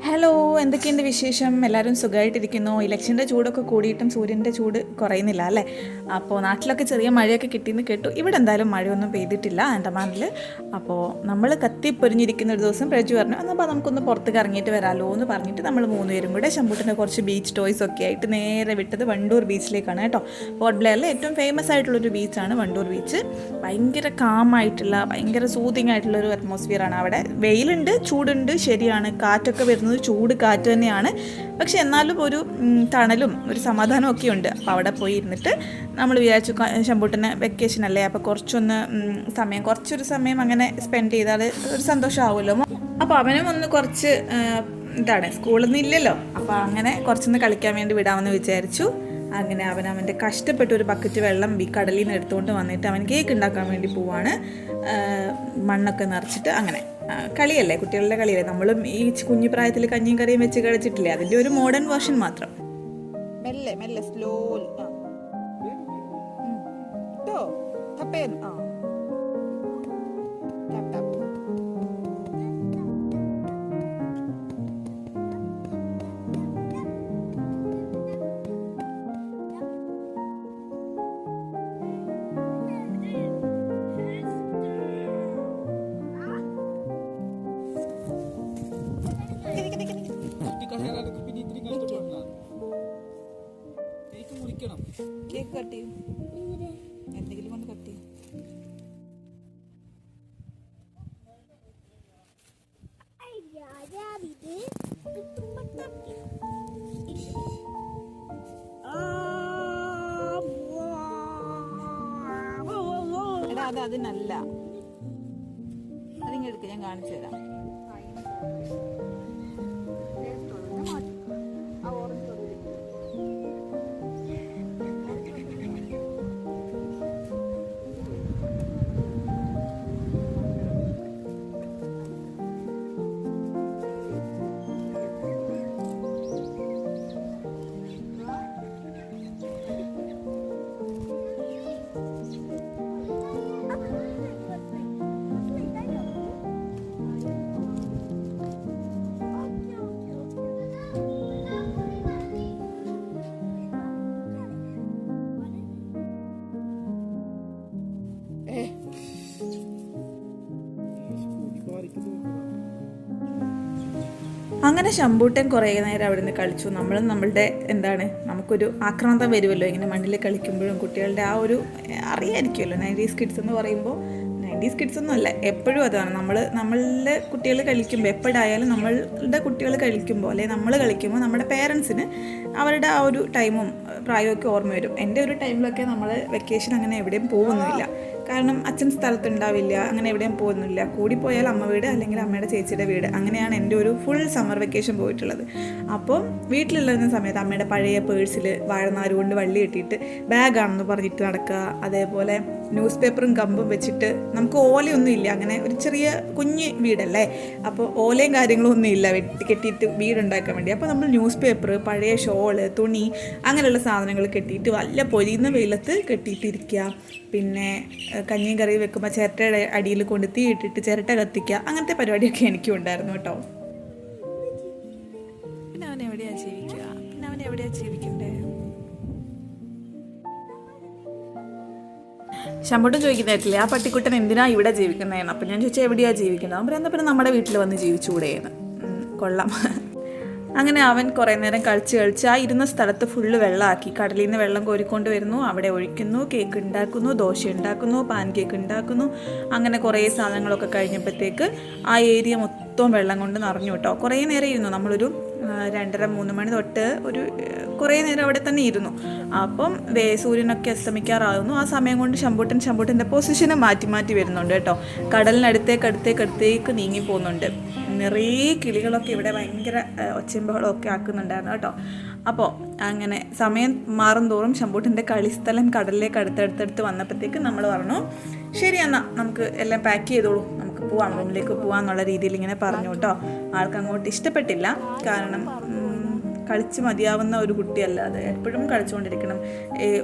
Halo, എന്തൊക്കെയുണ്ട് വിശേഷം? എല്ലാവരും സുഖമായിട്ടിരിക്കുന്നു. ഇലക്ഷന്റെ ചൂടൊക്കെ കൂടിയിട്ടും സൂര്യന്റെ ചൂട് കുറയുന്നില്ല അല്ലേ? അപ്പോൾ നാട്ടിലൊക്കെ ചെറിയ മഴയൊക്കെ കിട്ടിയെന്ന് കേട്ടു. ഇവിടെ എന്തായാലും മഴയൊന്നും പെയ്തിട്ടില്ല ആൻഡമാനിൽ. അപ്പോൾ നമ്മൾ കത്തിപ്പൊരിഞ്ഞിരിക്കുന്ന ഒരു ദിവസം പ്രജു പറഞ്ഞു എന്നാൽ നമുക്കൊന്ന് പുറത്തേക്ക് ഇറങ്ങിയിട്ട് വരാമല്ലോ എന്ന് പറഞ്ഞിട്ട് നമ്മൾ മൂന്ന് പേരും കൂടെ ശമ്പൂട്ടിന്റെ കുറച്ച് ബീച്ച് ടോയ്സ് ഒക്കെ ആയിട്ട് നേരെ വിട്ടത് വണ്ടൂർ ബീച്ചിലേക്കാണ് കേട്ടോ. പോർട്ട് ബ്ലെയറിലെ ഏറ്റവും ഫേമസ് ആയിട്ടുള്ളൊരു ബീച്ചാണ് വണ്ടൂർ ബീച്ച് ഭയങ്കര കാമായിട്ടുള്ള ഭയങ്കര സൂതിങ് ആയിട്ടുള്ള ഒരു അറ്റ്മോസ്ഫിയർ ആണ്. അവിടെ വെയിലുണ്ട് ചൂടുണ്ട് ശരിയാണ്. കാറ്റൊക്കെ വരുന്നത് ചൂട് കാറ്റ് തന്നെയാണ്. പക്ഷെ എന്നാലും ഒരു തണലും ഒരു സമാധാനവും ഒക്കെ ഉണ്ട്. അപ്പോൾ അവിടെ പോയി ഇരുന്നിട്ട് നമ്മൾ വിചാരിച്ചു ശമ്പൂട്ടിന് വെക്കേഷൻ അല്ലേ? അപ്പോൾ കുറച്ചൊന്ന് സമയം കുറച്ചൊരു സമയം അങ്ങനെ സ്പെൻഡ് ചെയ്താൽ ഒരു സന്തോഷമാവുമല്ലോ അപ്പോൾ അവനും ഒന്ന് കുറച്ച് എന്താണ് സ്കൂളൊന്നും ഇല്ലല്ലോ. അപ്പോൾ അങ്ങനെ കുറച്ചൊന്ന് കളിക്കാൻ വേണ്ടി വിടാമെന്ന് വിചാരിച്ചു. അങ്ങനെ അവൻ അവന്റെ കഷ്ടപ്പെട്ട ഒരു ബക്കറ്റ് വെള്ളം ഈ കടലിൽ നിന്ന് എടുത്തുകൊണ്ട് വന്നിട്ട് അവൻ കേക്ക് ഉണ്ടാക്കാൻ വേണ്ടി പോവാണ്. മണ്ണൊക്കെ നിറച്ചിട്ട് അങ്ങനെ. ആ, കളിയല്ലേ കുട്ടികളുടെ കളിയല്ലേ. നമ്മളും ഈ കുഞ്ഞു പ്രായത്തിൽ കഞ്ഞിയും കറിയും വെച്ച് കളിച്ചിട്ടില്ലേ? അതിന്റെ ഒരു മോഡേൺ വേർഷൻ മാത്രം. മെല്ലെ മെല്ലെ സ്ലോ കുട്ടിക്കടയിലൊക്കെ കാണിച്ചു തരാം അങ്ങനെ ശമ്പൂട്ടൻ കുറേ നേരം അവിടെ നിന്ന് കളിച്ചു. നമ്മൾ നമ്മളുടെ എന്താണ് നമുക്കൊരു ആക്രാന്തം വരുമല്ലോ. ഇങ്ങനെ മണ്ണിൽ കളിക്കുമ്പോഴും കുട്ടികളുടെ ആ ഒരു അറിയായിരിക്കുമല്ലോ. നയന്റീസ് കിഡ്സ് എന്ന് പറയുമ്പോൾ നയന്റീസ് കിഡ്സ് ഒന്നും അല്ല എപ്പോഴും അതാണ്. നമ്മൾ നമ്മളുടെ കുട്ടികൾ കളിക്കുമ്പോൾ എപ്പോഴായാലും നമ്മളുടെ കുട്ടികൾ കളിക്കുമ്പോൾ അല്ലെങ്കിൽ നമ്മൾ കളിക്കുമ്പോൾ നമ്മുടെ പേരൻസിന് അവരുടെ ആ ഒരു ടൈമും പ്രായമൊക്കെ ഓർമ്മ വരും. എന്റെ ഒരു ടൈമിലൊക്കെ നമ്മൾ വെക്കേഷൻ അങ്ങനെ എവിടെയും പോകുന്നില്ല. കാരണം അച്ഛൻ സ്ഥലത്തുണ്ടാവില്ല അങ്ങനെ എവിടെയും പോകുന്നില്ല. കൂടി പോയാൽ അമ്മ വീട് അല്ലെങ്കിൽ അമ്മയുടെ ചേച്ചിയുടെ വീട്. അങ്ങനെയാണ് എന്റെ ഒരു ഫുൾ സമ്മർ വെക്കേഷൻ പോയിട്ടുള്ളത്. അപ്പോൾ വീട്ടിലുള്ളതിന് സമയത്ത് അമ്മയുടെ പഴയ പേഴ്സിൽ വാഴനാര് കൊണ്ട് വള്ളി കെട്ടിയിട്ട് ബാഗാണെന്ന് പറഞ്ഞിട്ട് നടക്കുക. അതേപോലെ ന്യൂസ് പേപ്പറും കമ്പും വെച്ചിട്ട് നമുക്ക് ഓലയൊന്നും ഇല്ല. അങ്ങനെ ഒരു ചെറിയ കുഞ്ഞ് വീടല്ലേ? അപ്പോൾ ഓലയും കാര്യങ്ങളും ഒന്നും ഇല്ല. വെട്ടി കെട്ടിയിട്ട് വീടുണ്ടാക്കാൻ വേണ്ടി. അപ്പോൾ നമ്മൾ ന്യൂസ് പേപ്പർ പഴയ ഷോൾ തുണി അങ്ങനെയുള്ള സാധനങ്ങൾ കെട്ടിയിട്ട് വല്ല പൊരിയുന്ന വെയിലത്ത് കെട്ടിയിട്ടിരിക്കുക. പിന്നെ കഞ്ഞിയും കറി വെക്കുമ്പോൾ ചിരട്ടയുടെ അടിയിൽ കൊണ്ട് തീ ഇട്ടിട്ട് ചിരട്ട കത്തിക്കുക. അങ്ങനത്തെ പരിപാടിയൊക്കെ എനിക്കും ഉണ്ടായിരുന്നു കേട്ടോ. പിന്നെ അവൻ എവിടെയാ ജീവിക്കുക? പിന്നെ അവൻ എവിടെയാ ജീവിക്കണ്ടേ? ശമ്പട്ടം ചോദിക്കുന്നതായിട്ടില്ലേ ആ പട്ടിക്കുട്ടൻ എന്തിനാ ഇവിടെ ജീവിക്കുന്നതെന്ന്? അപ്പം ഞാൻ ചോദിച്ചാൽ എവിടെയാ ജീവിക്കുന്നത്? അവൻ പറയുന്നത് പിന്നെ നമ്മുടെ വീട്ടിൽ വന്ന് ജീവിച്ചുകൂടെയെന്ന്. കൊള്ളാം. അങ്ങനെ അവൻ കുറേ നേരം കളിച്ച് കളിച്ച് ആ ഇരുന്ന സ്ഥലത്ത് ഫുള്ള് വെള്ളമാക്കി. കടലിൽ നിന്ന് വെള്ളം കോരിക്കൊണ്ട് വരുന്നു. അവിടെ ഒഴിക്കുന്നു കേക്ക് ഉണ്ടാക്കുന്നു ദോശ ഉണ്ടാക്കുന്നു പാൻ കേക്ക് ഉണ്ടാക്കുന്നു. അങ്ങനെ കുറേ സാധനങ്ങളൊക്കെ കഴിഞ്ഞപ്പോഴത്തേക്ക് ആ ഏരിയ മൊത്തം വെള്ളം കൊണ്ട് നിറഞ്ഞു കേട്ടോ. കുറേ നേരം ഇരുന്നു. നമ്മളൊരു രണ്ടര മൂന്ന് മണി തൊട്ട് ഒരു കുറേ നേരം അവിടെ തന്നെ ഇരുന്നു. അപ്പം വേ സൂര്യനൊക്കെ അസ്തമിക്കാറാകുന്നു ആ സമയം കൊണ്ട് ശമ്പൂട്ടൻ ശമ്പൂട്ടന്റെ പൊസിഷനെ മാറ്റി മാറ്റി വരുന്നുണ്ട് കേട്ടോ. കടലിനടുത്തേക്ക് അടുത്തേക്ക് അടുത്തേക്ക് നീങ്ങി പോകുന്നുണ്ട്. നിറയെ കിളികളൊക്കെ ഇവിടെ ഭയങ്കര ഒച്ചമ്പുകളൊക്കെ ആക്കുന്നുണ്ടായിരുന്നു കേട്ടോ. അപ്പോൾ അങ്ങനെ സമയം മാറും തോറും ശമ്പൂട്ടന്റെ കളിസ്ഥലം കടലിലേക്ക് അടുത്തടുത്തടുത്ത് വന്നപ്പോഴത്തേക്ക് നമ്മൾ പറഞ്ഞു ശരി എന്നാൽ നമുക്ക് എല്ലാം പാക്ക് ചെയ്തോളൂ. നമുക്ക് പോവാം റൂമിലേക്ക് പോവാം എന്നുള്ള രീതിയിൽ ഇങ്ങനെ പറഞ്ഞു കേട്ടോ. ആൾക്ക് അങ്ങോട്ട് ഇഷ്ടപ്പെട്ടില്ല. കാരണം കളിച്ച് മതിയാവുന്ന ഒരു കുട്ടിയല്ല. അത് എപ്പോഴും കളിച്ചുകൊണ്ടിരിക്കണം.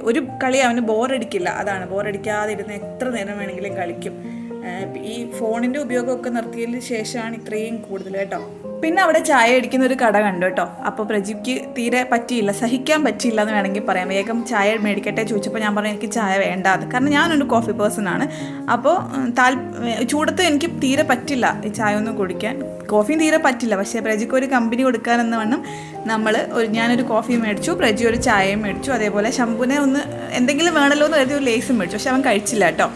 ഒരു കളി അവന് ബോറടിക്കില്ല അതാണ് ബോറടിക്കാതെ ഇരുന്ന് എത്ര നേരം വേണമെങ്കിലും കളിക്കും. ഈ ഫോണിന്റെ ഉപയോഗമൊക്കെ നിർത്തിയതിന് ശേഷമാണ് ഇത്രയും കൂടുതൽ കേട്ടോ. പിന്നെ അവിടെ ചായ അടിക്കുന്ന ഒരു കട കണ്ടു കേട്ടോ. അപ്പോൾ പ്രജിക്ക് തീരെ പറ്റിയില്ല. സഹിക്കാൻ പറ്റിയില്ല എന്ന് വേണമെങ്കിൽ പറയാം. വേഗം ചായ മേടിക്കട്ടെ ചോദിച്ചപ്പോൾ ഞാൻ പറഞ്ഞു എനിക്ക് ചായ വേണ്ട അത്. കാരണം ഞാനൊരു കോഫി പേഴ്സൺ ആണ്. അപ്പോൾ താൽ ചൂടത്ത് എനിക്ക് തീരെ പറ്റില്ല ഈ ചായ ഒന്നും കുടിക്കാൻ. കോഫിയും തീരെ പറ്റില്ല. പക്ഷേ പ്രജിക്ക് ഒരു കമ്പനി കൊടുക്കാനെന്ന് വണ്ണം നമ്മൾ ഒരു ഞാനൊരു കോഫി മേടിച്ചു പ്രജി ഒരു ചായയും മേടിച്ചു. അതേപോലെ ശംഭുവിനെ ഒന്ന് എന്തെങ്കിലും വേണമല്ലോ എന്ന് കരുതി ഒരു ലേസും മേടിച്ചു. പക്ഷെ അവൻ കഴിച്ചില്ല കേട്ടോ.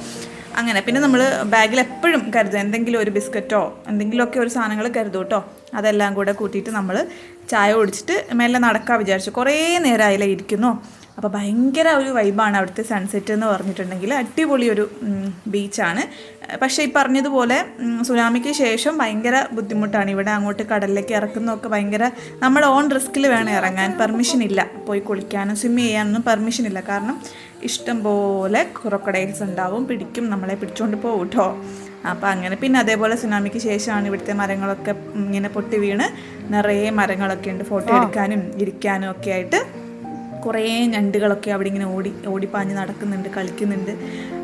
അങ്ങനെ. പിന്നെ നമ്മൾ ബാഗിൽ എപ്പോഴും കരുതുക എന്തെങ്കിലും ഒരു ബിസ്ക്കറ്റോ എന്തെങ്കിലുമൊക്കെ ഒരു സാധനങ്ങൾ കരുതും കേട്ടോ അതെല്ലാം കൂടെ കൂട്ടിയിട്ട് നമ്മൾ ചായ കുടിച്ചിട്ട് മെല്ലെ നടക്കാൻ വിചാരിച്ചു. കുറേ നേരം അതിലെ ഇരിക്കുന്നു. അപ്പോൾ ഭയങ്കര ഒരു വൈബാണ് അവിടുത്തെ സൺസെറ്റ് എന്ന് പറഞ്ഞിട്ടുണ്ടെങ്കിൽ. അടിപൊളി ഒരു ബീച്ചാണ് പക്ഷേ ഈ പറഞ്ഞതുപോലെ സുനാമിക്ക് ശേഷം ഭയങ്കര ബുദ്ധിമുട്ടാണ്. ഇവിടെ അങ്ങോട്ട് കടലിലേക്ക് ഇറക്കുന്നതൊക്കെ ഭയങ്കര നമ്മുടെ ഓൺ റിസ്കിൽ വേണം ഇറങ്ങാൻ. പെർമിഷൻ ഇല്ല. പോയി കുളിക്കാനും സ്വിമ്മ് ചെയ്യാനൊന്നും പെർമിഷൻ ഇല്ല. കാരണം ഇഷ്ടം പോലെ ക്രൊക്കഡൈൽസ് ഉണ്ടാവും. പിടിക്കും നമ്മളെ പിടിച്ചുകൊണ്ട് പോകും കേട്ടോ അപ്പോൾ അങ്ങനെ പിന്നെ അതേപോലെ സുനാമിക്ക് ശേഷമാണ് ഇവിടുത്തെ മരങ്ങളൊക്കെ ഇങ്ങനെ പൊട്ടി വീണ്. നിറയെ മരങ്ങളൊക്കെ ഉണ്ട്. ഫോട്ടോ എടുക്കാനും ഇരിക്കാനും ഒക്കെ ആയിട്ട് കുറേ ഞണ്ടുകളൊക്കെ അവിടെ ഇങ്ങനെ ഓടി ഓടിപ്പാഞ്ഞ് നടക്കുന്നുണ്ട് കളിക്കുന്നുണ്ട്.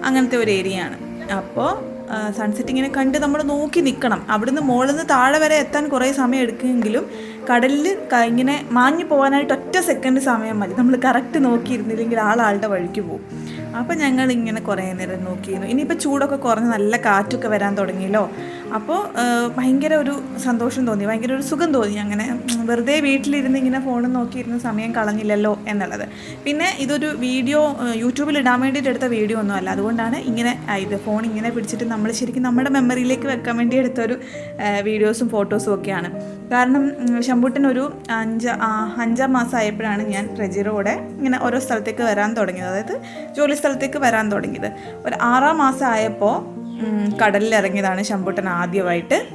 അങ്ങനത്തെ ഒരു ഏരിയയാണ്. അപ്പോൾ സൺസെറ്റ് ഇങ്ങനെ കണ്ട് നമ്മൾ നോക്കി നിൽക്കണം അവിടുന്ന് മുകളിൽ നിന്ന് താഴെ വരെ എത്താൻ കുറേ സമയം എടുക്കുമെങ്കിലും കടലിൽ ഇങ്ങനെ മാഞ്ഞു പോകാനായിട്ട് ഒറ്റ സെക്കൻഡ് സമയം മതി. നമ്മൾ കറക്റ്റ് നോക്കിയിരുന്നില്ലെങ്കിൽ ആളാളുടെ വഴിക്ക് പോകും അപ്പോൾ ഞങ്ങൾ ഇങ്ങനെ കുറേ നേരം നോക്കിയിരുന്നു. ഇനിയിപ്പോൾ ചൂടൊക്കെ കുറഞ്ഞ് നല്ല കാറ്റൊക്കെ വരാൻ തുടങ്ങിയല്ലോ. അപ്പോൾ ഭയങ്കര ഒരു സന്തോഷം തോന്നി. ഭയങ്കര ഒരു സുഖം തോന്നി. അങ്ങനെ വെറുതെ വീട്ടിലിരുന്ന് ഇങ്ങനെ ഫോൺ നോക്കിയിരുന്ന സമയം കളഞ്ഞില്ലല്ലോ എന്നുള്ളത്. പിന്നെ ഇതൊരു വീഡിയോ യൂട്യൂബിൽ ഇടാൻ വേണ്ടിയിട്ട് എടുത്ത വീഡിയോ ഒന്നും അല്ല. അതുകൊണ്ടാണ് ഇങ്ങനെ ആയത് ഫോൺ ഇങ്ങനെ പിടിച്ചിട്ട് നമ്മൾ ശരിക്കും നമ്മുടെ മെമ്മറിയിലേക്ക് വെക്കാൻ വേണ്ടി എടുത്തൊരു വീഡിയോസും ഫോട്ടോസും ഒക്കെയാണ്. കാരണം ശമ്പൂട്ടിനൊരു അഞ്ച് അഞ്ചാം മാസം ആയപ്പോഴാണ് ഞാൻ റെജിറോടെ ഇങ്ങനെ ഓരോ സ്ഥലത്തേക്ക് വരാൻ തുടങ്ങിയത്. അതായത് ജോലി സ്ഥലത്തേക്ക് വരാൻ തുടങ്ങിയത്. ഒരു ആറാം മാസം ആയപ്പോൾ കടലിൽ ഇറങ്ങിയതാണ് ശമ്പൂട്ടൻ ആദ്യമായിട്ട്.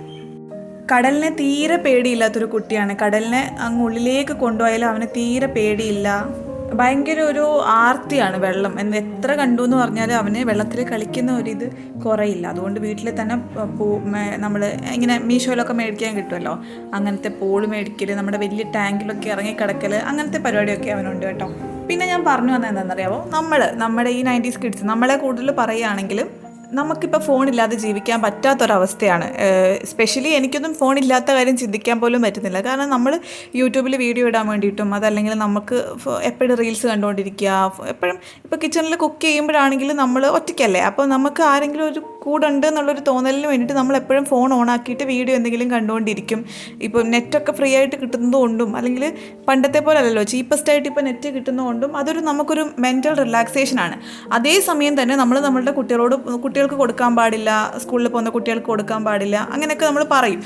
കടലിനെ തീരെ പേടിയില്ലാത്തൊരു കുട്ടിയാണ്. കടലിനെ അങ്ങ് ഉള്ളിലേക്ക് കൊണ്ടുപോയാലും അവന് തീരെ പേടിയില്ല. ഭയങ്കര ഒരു ആർത്തിയാണ് വെള്ളം. എന്ന് എത്ര കണ്ടു എന്ന് പറഞ്ഞാലും അവന് വെള്ളത്തിൽ കളിക്കുന്ന ഒരിത് കുറയില്ല. അതുകൊണ്ട് വീട്ടിൽ തന്നെ പൂ നമ്മൾ ഇങ്ങനെ മീഷോയിലൊക്കെ മേടിക്കാൻ കിട്ടുമല്ലോ. അങ്ങനത്തെ പൂൾ മേടിക്കൽ നമ്മുടെ വലിയ ടാങ്കിലൊക്കെ ഇറങ്ങി കിടക്കൽ അങ്ങനത്തെ പരിപാടിയൊക്കെ അവനുണ്ട് കേട്ടോ. പിന്നെ ഞാൻ പറഞ്ഞു വന്നത് എന്താണെന്നറിയാമോ നമ്മൾ നമ്മുടെ ഈ നയന്റീസ് കിഡ്സ് നമ്മളെ കൂടുതൽ പറയുകയാണെങ്കിലും നമുക്കിപ്പോൾ ഫോണില്ലാതെ ജീവിക്കാൻ പറ്റാത്തൊരവസ്ഥയാണ്. സ്പെഷ്യലി എനിക്കൊന്നും ഫോണില്ലാത്ത കാര്യം ചിന്തിക്കാൻ പോലും പറ്റുന്നില്ല. കാരണം നമ്മൾ യൂട്യൂബിൽ വീഡിയോ ഇടാൻ വേണ്ടിയിട്ടും അതല്ലെങ്കിൽ നമുക്ക് എപ്പോഴും റീൽസ് കണ്ടുകൊണ്ടിരിക്കുക എപ്പോഴും ഇപ്പോൾ കിച്ചണിൽ കുക്ക് ചെയ്യുമ്പോഴാണെങ്കിലും നമ്മൾ ഒറ്റയ്ക്കല്ലേ? അപ്പോൾ നമുക്ക് ആരെങ്കിലും ഒരു കൂടെ ഉണ്ട് എന്നുള്ളൊരു തോന്നലിന് വേണ്ടിയിട്ട് നമ്മൾ എപ്പോഴും ഫോൺ ഓൺ ആക്കിയിട്ട് വീഡിയോ എന്തെങ്കിലും കണ്ടുകൊണ്ടിരിക്കും ഇപ്പോൾ നെറ്റൊക്കെ ഫ്രീ ആയിട്ട് കിട്ടുന്നതുകൊണ്ടും അല്ലെങ്കിൽ പണ്ടത്തെ പോലെ അല്ലല്ലോ ചീപ്പസ്റ്റ് ആയിട്ട് ഇപ്പോൾ നെറ്റ് കിട്ടുന്നതുകൊണ്ടും അതൊരു നമുക്കൊരു മെന്റൽ റിലാക്സേഷനാണ് അതേസമയം തന്നെ നമ്മൾ നമ്മളുടെ കുട്ടികളോട് കുട്ടികൾക്ക് കൊടുക്കാൻ പാടില്ല സ്കൂളിൽ പോകുന്ന കുട്ടികൾക്ക് കൊടുക്കാൻ പാടില്ല അങ്ങനെയൊക്കെ നമ്മൾ പറയും.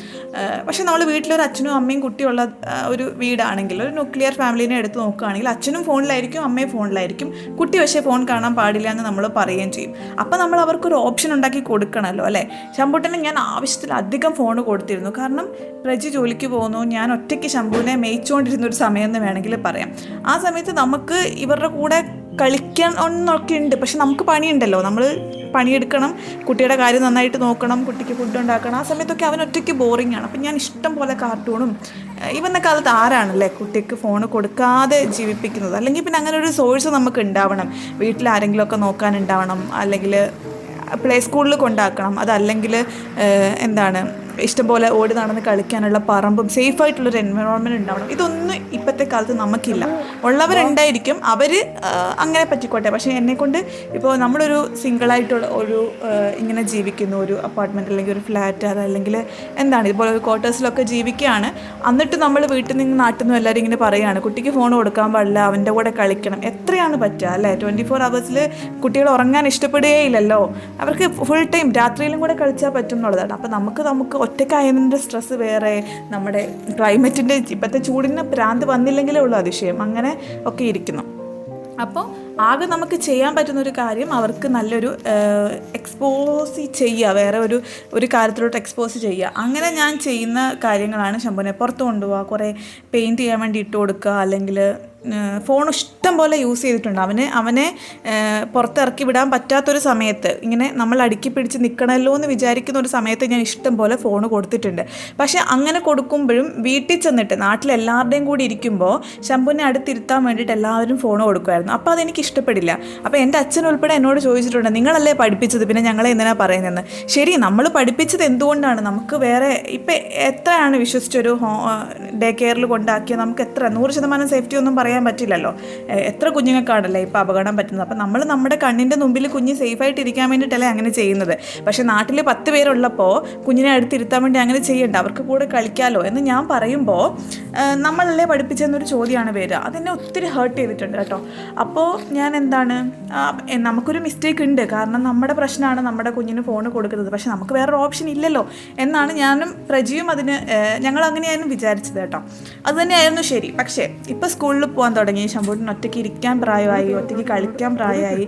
പക്ഷേ നമ്മൾ വീട്ടിലൊരു അച്ഛനും അമ്മയും കുട്ടിയുള്ള ഒരു വീടാണെങ്കിൽ ഒരു ന്യൂക്ലിയർ ഫാമിലിനെ എടുത്ത് നോക്കുകയാണെങ്കിൽ അച്ഛനും ഫോണിലായിരിക്കും അമ്മയും ഫോണിലായിരിക്കും. കുട്ടി പക്ഷേ ഫോൺ കാണാൻ പാടില്ല എന്ന് നമ്മൾ പറയുകയും ചെയ്യും. അപ്പോൾ നമ്മൾ അവർക്കൊരു ഓപ്ഷൻ ഉണ്ടാക്കി കൊടുക്കണമല്ലോ അല്ലേ? ശമ്പൂട്ടന് ഞാൻ ആവശ്യത്തിലധികം ഫോൺ കൊടുത്തിരുന്നു. കാരണം പ്രജി ജോലിക്ക് പോകുന്നു ഞാൻ ഒറ്റയ്ക്ക് ശമ്പൂവിനെ മേയിച്ചുകൊണ്ടിരുന്ന ഒരു സമയം എന്ന് വേണമെങ്കിൽ പറയാം. ആ സമയത്ത് നമുക്ക് ഇവരുടെ കൂടെ കളിക്കാൻ ഒന്നൊക്കെ ഉണ്ട്. പക്ഷെ നമുക്ക് പണിയുണ്ടല്ലോ. നമ്മൾ പണിയെടുക്കണം. കുട്ടിയുടെ കാര്യം നന്നായിട്ട് നോക്കണം. കുട്ടിക്ക് ഫുഡ് ഉണ്ടാക്കണം. ആ സമയത്തൊക്കെ അവൻ ഒറ്റയ്ക്ക് ബോറിംഗ് ആണ്. അപ്പം ഞാൻ ഇഷ്ടം പോലെ കാർട്ടൂണും ഇവന്ന കാലത്ത് ആരാണല്ലേ കുട്ടിക്ക് ഫോൺ കൊടുക്കാതെ ജീവിപ്പിക്കുന്നത്? അല്ലെങ്കിൽ പിന്നെ അങ്ങനെ ഒരു സോഴ്സ് നമുക്ക് ഉണ്ടാവണം. വീട്ടിൽ ആരെങ്കിലുമൊക്കെ നോക്കാനുണ്ടാവണം അല്ലെങ്കിൽ പ്ലേ സ്കൂളിൽ കൊണ്ടാക്കണം. അതല്ലെങ്കിൽ എന്താണ് ഇഷ്ടംപോലെ ഓടി നടന്ന് കളിക്കാനുള്ള പറമ്പും സേഫ് ആയിട്ടുള്ളൊരു എൻവയോൺമെന്റ് ഉണ്ടാവണം. ഇതൊന്നും ഇപ്പോഴത്തെ കാലത്ത് നമുക്കില്ല. ഉള്ളവരുണ്ടായിരിക്കും. അവർ അങ്ങനെ പറ്റിക്കോട്ടെ. പക്ഷേ എന്നെക്കൊണ്ട് ഇപ്പോൾ നമ്മളൊരു സിംഗിളായിട്ടുള്ള ഒരു ഇങ്ങനെ ജീവിക്കുന്ന ഒരു അപ്പാർട്ട്മെന്റ് അല്ലെങ്കിൽ ഒരു ഫ്ലാറ്റ് അതല്ലെങ്കിൽ എന്താണ് ഇതുപോലെ ഒരു ക്വാർട്ടേഴ്സിലൊക്കെ ജീവിക്കുകയാണ്. എന്നിട്ട് നമ്മൾ വീട്ടിൽ നിന്ന് നാട്ടിൽ നിന്നും എല്ലാവരും ഇങ്ങനെ പറയുകയാണ് കുട്ടിക്ക് ഫോൺ കൊടുക്കാൻ പാടില്ല അവന്റെ കൂടെ കളിക്കണം. എത്രയാണ് പറ്റുക അല്ലേ? ട്വന്റി ഫോർ അവേഴ്സിൽ കുട്ടികൾ ഉറങ്ങാൻ ഇഷ്ടപ്പെടുകയില്ലല്ലോ. അവർക്ക് ഫുൾ ടൈം രാത്രിയിലും കൂടെ കളിച്ചാൽ പറ്റും എന്നുള്ളതാണ്. അപ്പോൾ നമുക്ക് നമുക്ക് ഒറ്റയ്ക്കായതിന്റെ സ്ട്രെസ്സ് വേറെ നമ്മുടെ ക്ലൈമറ്റിന്റെ ഇപ്പോഴത്തെ ചൂടിന് ഭ്രാന്ത് വന്നില്ലെങ്കിലേ ഉള്ളൂ അതിശയം. അങ്ങനെ ഒക്കെ ഇരിക്കുന്നു. അപ്പോൾ ആകെ നമുക്ക് ചെയ്യാൻ പറ്റുന്ന ഒരു കാര്യം അവർക്ക് നല്ലൊരു എക്സ്പോസ് ചെയ്യുക. വേറെ ഒരു ഒരു കാര്യത്തിലോട്ട് എക്സ്പോസ് ചെയ്യുക. അങ്ങനെ ഞാൻ ചെയ്യുന്ന കാര്യങ്ങളാണ് ശംഭുവിനെ പുറത്ത് കൊണ്ടുപോകുക കുറേ പെയിന്റ് ചെയ്യാൻ വേണ്ടി ഇട്ട് കൊടുക്കുക. അല്ലെങ്കിൽ ഫോൺ ഇഷ്ടം പോലെ യൂസ് ചെയ്തിട്ടുണ്ട്. അവന് അവനെ പുറത്തിറക്കി വിടാൻ പറ്റാത്തൊരു സമയത്ത് ഇങ്ങനെ നമ്മൾ അടുക്കി പിടിച്ച് നിൽക്കണമല്ലോ എന്ന് വിചാരിക്കുന്ന ഒരു സമയത്ത് ഞാൻ ഇഷ്ടം പോലെ ഫോൺ കൊടുത്തിട്ടുണ്ട്. പക്ഷേ അങ്ങനെ കൊടുക്കുമ്പോഴും വീട്ടിൽ ചെന്നിട്ട് നാട്ടിലെല്ലാവരുടെയും കൂടി ഇരിക്കുമ്പോൾ ശംഭുവിനെ അടുത്തിരുത്താൻ വേണ്ടിയിട്ട് എല്ലാവരും ഫോൺ കൊടുക്കുമായിരുന്നു. അപ്പോൾ അതെനിക്ക് ഇഷ്ടപ്പെടില്ല. അപ്പോൾ എന്റെ അച്ഛൻ ഉൾപ്പെടെ എന്നോട് ചോദിച്ചിട്ടുണ്ട് നിങ്ങളല്ലേ പഠിപ്പിച്ചത്? പിന്നെ ഞങ്ങളെ എന്തിനാ പറയുന്നതെന്ന്. ശരി നമ്മൾ പഠിപ്പിച്ചത് എന്തുകൊണ്ടാണ്? നമുക്ക് വേറെ ഇപ്പം എത്രയാണ് വിശ്വസിച്ചൊരു ഹോ ഡേ കെയറിൽ കൊണ്ടാക്കിയത് നമുക്ക് എത്ര നൂറ് ശതമാനം സേഫ്റ്റി ഒന്നും പറയാൻ പറ്റില്ലല്ലോ. എ- എത്ര കുഞ്ഞുങ്ങൾക്കാണല്ലേ ഇപ്പോൾ അപകടം പറ്റുന്നത്? അപ്പം നമ്മൾ നമ്മുടെ കണ്ണിന്റെ മുമ്പിൽ കുഞ്ഞ് സേഫായിട്ട് ഇരിക്കാൻ വേണ്ടിയിട്ടല്ലേ അങ്ങനെ ചെയ്യുന്നത്. പക്ഷേ നാട്ടിൽ പത്ത് പേരുള്ളപ്പോൾ കുഞ്ഞിനെ അടുത്തിരുത്താൻ വേണ്ടി അങ്ങനെ ചെയ്യണ്ട. അവർക്ക് കൂടെ കളിക്കാമല്ലോ എന്ന് ഞാൻ പറയുമ്പോൾ നമ്മളല്ലേ പഠിപ്പിച്ചെന്നൊരു ചോദ്യമാണ് വരിക. അതെന്നെ ഒത്തിരി ഹേർട്ട് ചെയ്തിട്ടുണ്ട് കേട്ടോ. അപ്പോൾ ഞാൻ എന്താണ്? നമുക്കൊരു മിസ്റ്റേക്ക് ഉണ്ട്. കാരണം നമ്മുടെ പ്രശ്നമാണ് നമ്മുടെ കുഞ്ഞിന് ഫോൺ കൊടുക്കുന്നത്. പക്ഷേ നമുക്ക് വേറൊരു ഓപ്ഷൻ ഇല്ലല്ലോ എന്നാണ് ഞാനും പ്രജിയും അതിന് ഞങ്ങൾ അങ്ങനെയായിരുന്നു വിചാരിച്ചത് കേട്ടോ. അത് തന്നെയായിരുന്നു ശരി. പക്ഷേ ഇപ്പോൾ സ്കൂളിൽ പോകാൻ തുടങ്ങി. ശമ്പൂട്ടിന് ഒറ്റയ്ക്ക് ഇരിക്കാൻ പ്രായമായി ഒറ്റയ്ക്ക് കളിക്കാൻ പ്രായമായി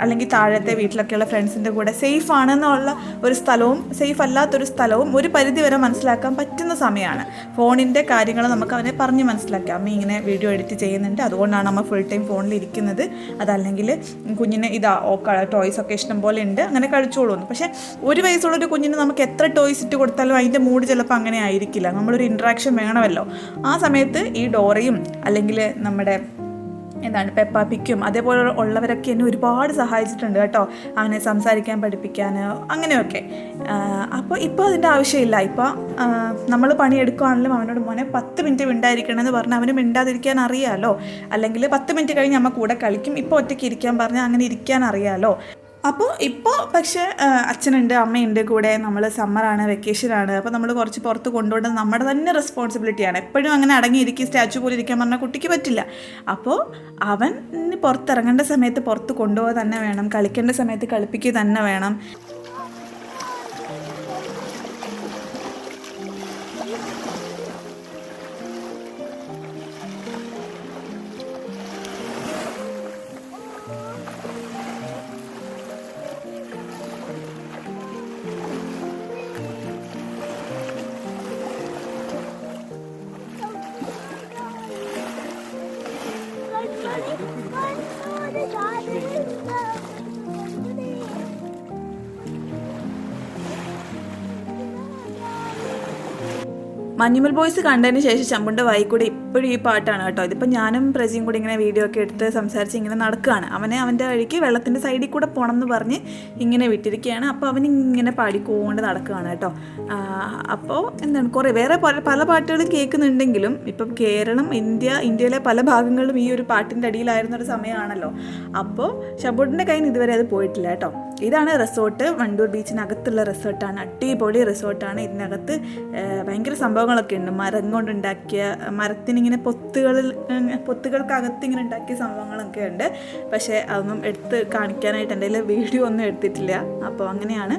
അല്ലെങ്കിൽ താഴത്തെ വീട്ടിലൊക്കെയുള്ള ഫ്രണ്ട്സിന്റെ കൂടെ സേഫ് ആണെന്നുള്ള ഒരു സ്ഥലവും സേഫ് അല്ലാത്തൊരു സ്ഥലവും ഒരു പരിധി വരെ മനസ്സിലാക്കാൻ പറ്റുന്ന സമയമാണ്. ഫോണിന്റെ കാര്യങ്ങൾ നമുക്ക് അവനെ പറഞ്ഞ് മനസ്സിലാക്കാം. അമ്മ ഇങ്ങനെ വീഡിയോ എഡിറ്റ് ചെയ്യുന്നുണ്ട്. അതുകൊണ്ടാണ് അമ്മ ഫുൾ ടൈം ഫോണിൽ ഇരിക്കുന്നത്. അതല്ലെങ്കിൽ കുഞ്ഞിന് ഇതാ ടോയ്സ് ഒക്കെ ഇഷ്ടം പോലെ ഉണ്ട്. അങ്ങനെ കഴിച്ചോളൂന്ന് പക്ഷേ ഒരു വയസ്സുള്ളൊരു കുഞ്ഞിന് നമുക്ക് എത്ര ടോയ്സ് ഇട്ട് കൊടുത്താലും അതിന്റെ മൂഡ് ചിലപ്പോൾ അങ്ങനെ ആയിരിക്കില്ല. നമ്മളൊരു ഇൻട്രാക്ഷൻ വേണമല്ലോ. ആ സമയത്ത് ഈ ഡോറയും അല്ലെങ്കിൽ നമ്മുടെ എന്താണ് പെപ്പാപ്പിക്കും അതേപോലെ ഉള്ളവരൊക്കെ എന്നെ ഒരുപാട് സഹായിച്ചിട്ടുണ്ട് കേട്ടോ. അവനെ സംസാരിക്കാൻ പഠിപ്പിക്കാൻ അങ്ങനെയൊക്കെ. അപ്പോൾ ഇപ്പോൾ അതിന്റെ ആവശ്യമില്ല. ഇപ്പോൾ നമ്മൾ പണിയെടുക്കുകയാണെങ്കിലും അവനോട് മോനെ പത്ത് മിനിറ്റ് മിണ്ടായിരിക്കണം എന്ന് പറഞ്ഞാൽ അവന് മിണ്ടാതിരിക്കാൻ അറിയാമല്ലോ അല്ലെങ്കിൽ പത്ത് മിനിറ്റ് കഴിഞ്ഞ് അമ്മ കൂടെ കളിക്കും. ഇപ്പോൾ ഒറ്റയ്ക്ക് ഇരിക്കാൻ പറഞ്ഞാൽ അങ്ങനെ ഇരിക്കാൻ അറിയാമല്ലോ അപ്പോൾ ഇപ്പോൾ പക്ഷേ അച്ഛനുണ്ട് അമ്മയുണ്ട് കൂടെ. നമ്മൾ സമ്മറാണ് വെക്കേഷനാണ്. അപ്പോൾ നമ്മൾ കുറച്ച് പുറത്ത് കൊണ്ടുപോകേണ്ടത് നമ്മുടെ തന്നെ റെസ്പോൺസിബിലിറ്റിയാണ് എപ്പോഴും അങ്ങനെ അടങ്ങിയിരിക്കും സ്റ്റാച്ചു പോലെ ഇരിക്കാൻ പറഞ്ഞാൽ കുട്ടിക്ക് പറ്റില്ല. അപ്പോൾ അവൻ പുറത്തിറങ്ങേണ്ട സമയത്ത് പുറത്ത് കൊണ്ടുപോകാൻ തന്നെ വേണം. കളിക്കേണ്ട സമയത്ത് കളിപ്പിക്കുക തന്നെ വേണം. മഞ്ഞുമൽ ബോയ്സ് കണ്ടതിന് ശേഷം ചമ്പുണ്ട വായിക്കൂടെ ഇപ്പോഴും ഈ പാട്ടാണ് കേട്ടോ. ഇതിപ്പോൾ ഞാനും പ്രജിയും കൂടി ഇങ്ങനെ വീഡിയോ ഒക്കെ എടുത്ത് സംസാരിച്ച് ഇങ്ങനെ നടക്കുകയാണ്. അവനെ അവന്റെ വഴിക്ക് വെള്ളത്തിന്റെ സൈഡിൽ കൂടെ പോകണം എന്ന് പറഞ്ഞ് ഇങ്ങനെ വിട്ടിരിക്കുകയാണ്. അപ്പോൾ അവൻ ഇങ്ങനെ പാടിക്കൊണ്ട് നടക്കുകയാണ് കേട്ടോ. അപ്പോൾ എന്താണ് കുറേ വേറെ പല പല പാട്ടുകളും കേൾക്കുന്നുണ്ടെങ്കിലും ഇപ്പം കേരളം ഇന്ത്യ ഇന്ത്യയിലെ പല ഭാഗങ്ങളിലും ഈ ഒരു പാട്ടിന്റെ അടിയിലായിരുന്ന ഒരു സമയമാണല്ലോ. അപ്പോൾ ഷബൂട്ടിന്റെ കയ്യിൽ ഇതുവരെ അത് പോയിട്ടില്ല കേട്ടോ. ഇതാണ് റിസോർട്ട് വണ്ടൂർ ബീച്ചിനകത്തുള്ള റിസോർട്ടാണ് അടിപൊളി റിസോർട്ടാണ് ഇതിനകത്ത് ഭയങ്കര സംഭവങ്ങളൊക്കെ ഉണ്ട്. മരം കൊണ്ടുണ്ടാക്കിയ മരത്തിനിങ്ങനെ പൊത്തുകളിൽ പൊത്തുകൾക്കകത്ത് ഇങ്ങനെ ഉണ്ടാക്കിയ സംഭവങ്ങളൊക്കെ ഉണ്ട്. പക്ഷേ അതൊന്നും എടുത്ത് കാണിക്കാനായിട്ട് എന്റെ കയ്യിൽ വീഡിയോ ഒന്നും എടുത്തിട്ടില്ല. അപ്പോൾ അങ്ങനെയാണ്.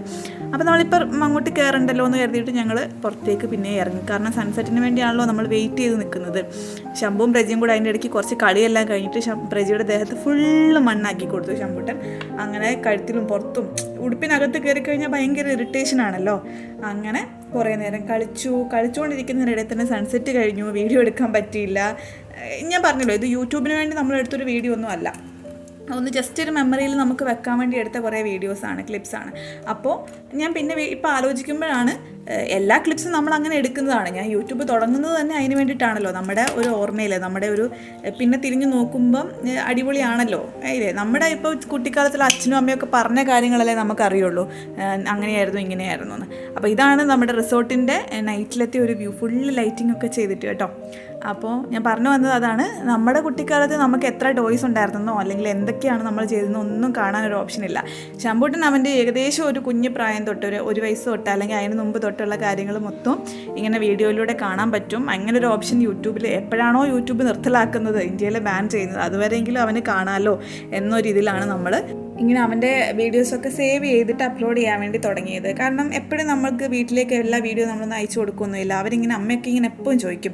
അപ്പോൾ നമ്മളിപ്പോൾ അങ്ങോട്ട് കയറണ്ടല്ലോ എന്ന് കരുതിയിട്ട് ഞങ്ങൾ പുറത്തേക്ക് പിന്നെ ഇറങ്ങി. കാരണം സൺസെറ്റിന് വേണ്ടിയാണല്ലോ നമ്മൾ വെയിറ്റ് ചെയ്ത് നിൽക്കുന്നത്. ശംഭുവും പ്രജയും കൂടെ അതിന്റെ ഇടയ്ക്ക് കുറച്ച് കളിയെല്ലാം കഴിഞ്ഞിട്ട് പ്രജയുടെ ദേഹത്ത് ഫുള്ള് മണ്ണാക്കി കൊടുത്തു ശംഭുട്ടൻ. അങ്ങനെ കഴുത്തിലും പുറത്തും ഉടുപ്പിനകത്ത് കയറി കഴിഞ്ഞാൽ ഭയങ്കര ഇറിറ്റേഷൻ ആണല്ലോ. അങ്ങനെ കുറേ നേരം കളിച്ചു. കളിച്ചുകൊണ്ടിരിക്കുന്നതിനിടയിൽ തന്നെ സൺസെറ്റ് കഴിഞ്ഞു. വീഡിയോ എടുക്കാൻ പറ്റിയില്ല. ഞാൻ പറഞ്ഞല്ലോ ഇത് യൂട്യൂബിന് വേണ്ടി നമ്മൾ എടുത്തൊരു വീഡിയോ ഒന്നും അല്ല. ഒന്ന് ജസ്റ്റ് ഒരു മെമ്മറിയിൽ നമുക്ക് വെക്കാൻ വേണ്ടി എടുത്ത കുറേ വീഡിയോസാണ് ക്ലിപ്സാണ് അപ്പോൾ ഞാൻ പിന്നെ ഇപ്പോൾ ആലോചിക്കുമ്പോഴാണ് എല്ലാ ക്ലിപ്സും നമ്മൾ അങ്ങനെ എടുക്കുന്നതാണ്. ഞാൻ യൂട്യൂബ് തുടങ്ങുന്നത് തന്നെ അതിന് വേണ്ടിയിട്ടാണല്ലോ. നമ്മുടെ ഒരു ഓർമ്മയിൽ നമ്മുടെ ഒരു പിന്നെ തിരിഞ്ഞു നോക്കുമ്പം അടിപൊളിയാണല്ലോ. ഇല്ലേ നമ്മുടെ ഇപ്പോൾ കുട്ടിക്കാലത്തിൽ അച്ഛനും അമ്മയൊക്കെ പറഞ്ഞ കാര്യങ്ങളല്ലേ നമുക്കറിയുള്ളൂ. അങ്ങനെയായിരുന്നു ഇങ്ങനെയായിരുന്നു എന്ന്. അപ്പോൾ ഇതാണ് നമ്മുടെ റിസോർട്ടിന്റെ നൈറ്റിലത്തെ ഒരു വ്യൂ ഫുള്ള് ലൈറ്റിംഗ് ഒക്കെ ചെയ്തിട്ട് കേട്ടോ. അപ്പോൾ ഞാൻ പറഞ്ഞു വന്നത് അതാണ്. നമ്മുടെ കുട്ടിക്കാലത്ത് നമുക്ക് എത്ര ടോയ്സ് ഉണ്ടായിരുന്നോ അല്ലെങ്കിൽ എന്തൊക്കെയാണ് നമ്മൾ ചെയ്തതെന്നോ ഒന്നും കാണാൻ ഒരു ഓപ്ഷൻ ഇല്ല. ശമ്പൂട്ടൻ അവന്റെ ഏകദേശം ഒരു കുഞ്ഞു പ്രായം തൊട്ട് ഒരു ഒരു വയസ്സ് തൊട്ട് അല്ലെങ്കിൽ അതിന് മുമ്പ് തൊട്ടുള്ള കാര്യങ്ങൾ മൊത്തം ഇങ്ങനെ വീഡിയോയിലൂടെ കാണാൻ പറ്റും. അങ്ങനെ ഒരു ഓപ്ഷൻ യൂട്യൂബിൽ എപ്പോഴാണോ യൂട്യൂബ് നിർത്തലാക്കുന്നത് ഇന്ത്യയിലെ ബാൻ ചെയ്യുന്നത് അതുവരെയെങ്കിലും അവന് കാണാമല്ലോ എന്നൊരു ഇതിലാണ് നമ്മൾ ഇങ്ങനെ അവന്റെ വീഡിയോസൊക്കെ സേവ് ചെയ്തിട്ട് അപ്ലോഡ് ചെയ്യാൻ വേണ്ടി തുടങ്ങിയത്. കാരണം എപ്പോഴും നമ്മൾക്ക് വീട്ടിലേക്ക് എല്ലാ വീഡിയോ നമ്മളൊന്നും അയച്ചു കൊടുക്കുന്നില്ല അവരിങ്ങനെ അമ്മയൊക്കെ ഇങ്ങനെ എപ്പോഴും ചോദിക്കും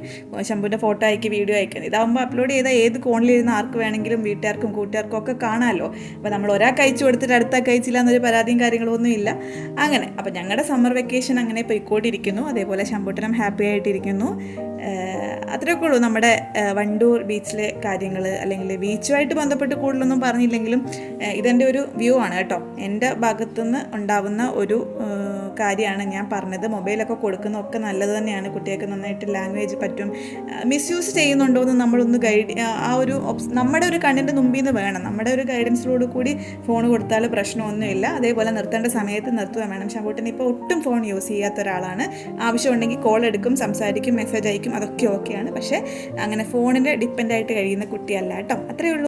ശംഭുവിന്റെ ഫോട്ടോ അയക്കി വീഡിയോ അയക്കുന്നത് ഇതാകുമ്പോൾ അപ്ലോഡ് ചെയ്താൽ ഏത് കോണിലിരുന്ന് ആർക്ക് വേണമെങ്കിലും വീട്ടുകാർക്കും കൂട്ടുകാർക്കും ഒക്കെ കാണാമല്ലോ അപ്പോൾ നമ്മൾ ഒരാൾക്ക് അയച്ചു കൊടുത്തിട്ട് അടുത്താൾക്ക് അയച്ചില്ല എന്നൊരു പരാതിയും കാര്യങ്ങളൊന്നും ഇല്ല. അങ്ങനെ. അപ്പോൾ ഞങ്ങളുടെ സമ്മർ വെക്കേഷൻ അങ്ങനെ പോയിക്കൊണ്ടിരിക്കുന്നു. അതേപോലെ ശമ്പൂട്ടനം ഹാപ്പി ആയിട്ടിരിക്കുന്നു. അത്രയൊക്കെ ഉള്ളൂ നമ്മുടെ വണ്ടൂർ ബീച്ചിലെ കാര്യങ്ങൾ അല്ലെങ്കിൽ ബീച്ചുമായിട്ട് ബന്ധപ്പെട്ട് കൂടുതലൊന്നും പറഞ്ഞില്ലെങ്കിലും ഇതെന്റെ ഒരു വ്യൂ ആണ് കേട്ടോ. എന്റെ ഭാഗത്തുനിന്ന് ഉണ്ടാവുന്ന ഒരു കാര്യമാണ് ഞാൻ പറഞ്ഞത്. മൊബൈലൊക്കെ കൊടുക്കുന്നതൊക്കെ നല്ലത് തന്നെയാണ്. കുട്ടികൾക്ക് നന്നായിട്ട് ലാംഗ്വേജ് പറ്റും. മിസ്യൂസ് ചെയ്യുന്നുണ്ടോ എന്ന് നമ്മളൊന്ന് ഗൈഡ് ആ ഒരു നമ്മുടെ ഒരു കണ്ണിന്റെ മുമ്പിൽ നിന്ന് വേണം. നമ്മുടെ ഒരു ഗൈഡൻസിലോട് കൂടി ഫോൺ കൊടുത്താൽ പ്രശ്നമൊന്നുമില്ല. അതേപോലെ നിർത്തേണ്ട സമയത്ത് നിർത്തുക വേണം. ശമ്പൂട്ടൻ ഇപ്പോൾ ഒട്ടും ഫോൺ യൂസ് ചെയ്യാത്ത ഒരാളാണ്. ആവശ്യമുണ്ടെങ്കിൽ കോൾ എടുക്കും സംസാരിക്കും മെസ്സേജ് അയക്കും. അതൊക്കെ ഓക്കെയാണ് പക്ഷേ അങ്ങനെ ഫോണിന്റെ ഡിപ്പെൻഡായിട്ട് കഴിയുന്ന കുട്ടിയല്ല കേട്ടോ. അത്രയേ ഉള്ളൂ.